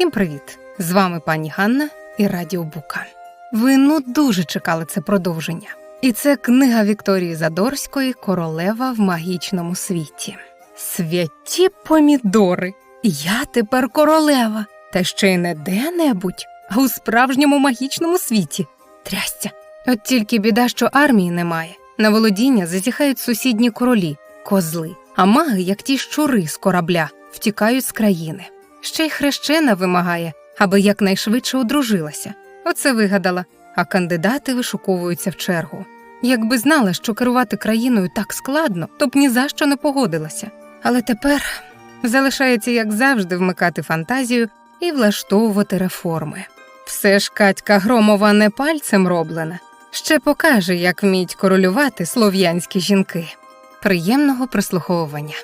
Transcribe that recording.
Всім привіт! З вами пані Ганна і Радіо Бука. Ви ну дуже чекали це продовження. І це книга Вікторії Задорської Королева в магічному світі. Святі помідори! Я тепер королева, та ще й не де-небудь, а у справжньому магічному світі. Трясця. От тільки біда, що армії немає. На володіння зазіхають сусідні королі, козли, а маги, як ті щури з корабля, втікають з країни. Ще й хрещена вимагає, аби якнайшвидше одружилася. Оце вигадала, а кандидати вишуковуються в чергу. Якби знала, що керувати країною так складно, то б ні за що не погодилася. Але тепер залишається, як завжди, вмикати фантазію і влаштовувати реформи. Все ж Катька Громова не пальцем роблена. Ще покаже, як вміють королювати слов'янські жінки. Приємного прослуховування.